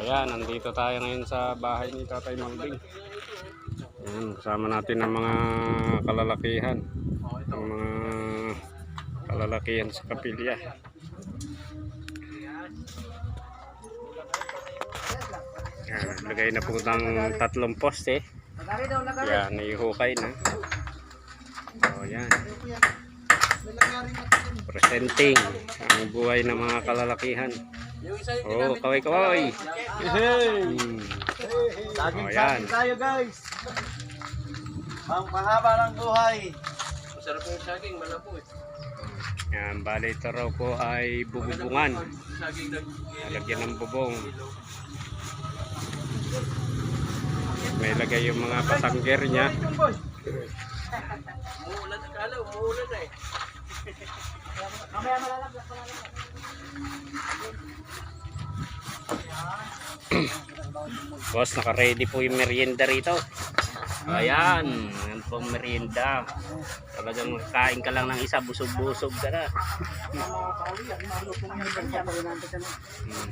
Ayan, nandito tayo ngayon sa bahay ni Tatay Malbing. Ayan, kasama natin ang mga kalalakihan. Ang mga kalalakihan sa kapilya. Ayan, lagay na po ng tatlong poste. Yan, naihukay na. O, yan. Presenting ang buhay ng mga kalalakihan. Oh, kaway kaway. Hmm. Saging Oh, tayo guys. Ang mahaba ng buhay. Masarap yung saging, malabo eh. Yan, bali ito raw po ay bububungan. Lagyan ng bubong. May lagay yung mga pasangger niya. umuulan. Akala, umuulan na eh. Boss, naka-ready po yung merienda rito. Ayan, yan po merienda. Talagang kain ka lang ng isa, busog-busog ka na. Hmm.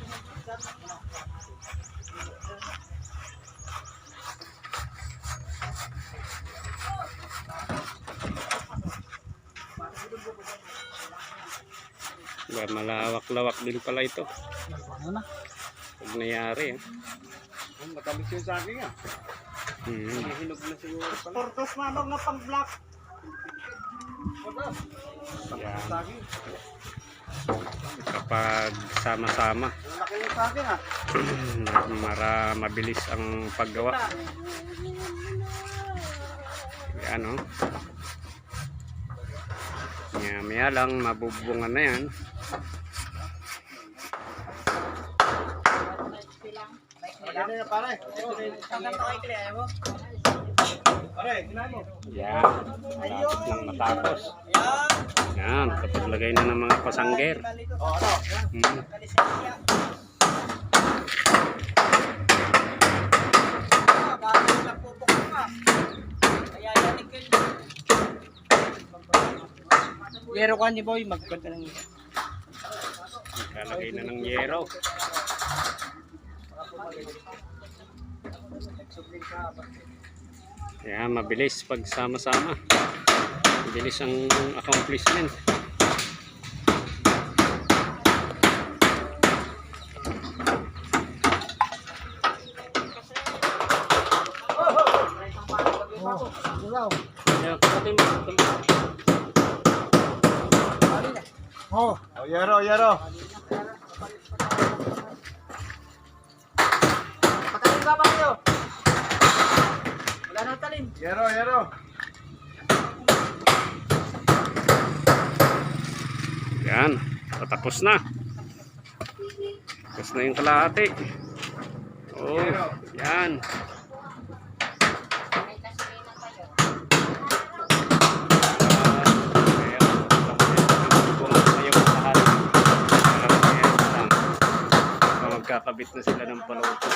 Ba, malawak-lawak din pala ito. Ano na? Pag nangyari. Eh. Matamis yung saging ah. Hmm. Hinog na siguro. Tortos manong na pang black. Yan. Saging. Kapag sama-sama, laki yung saging ah. mara mabilis ang paggawa. Yan oh. Maya maya lang, mabubungan na yan. Yan lang matapos. Yan. Kapag lagay na ng mga pasangger. Hmm. Pero ka ni Boy, magkwenta ng Lalagay na ng yero. Yan, mabilis pag sama-sama. Mabilis ang accomplishment. Mo, kapatid mo. Oh, oh yero, yero. Patalim ka pa kayo. Wala nang talim. Yero, yero. Yan, patapos na. Tapos na yung kalahati. Oh, yan. Magkakabit na sila ng paluto.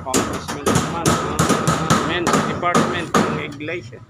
Accomplishment naman ng Men's Department ng Iglesia.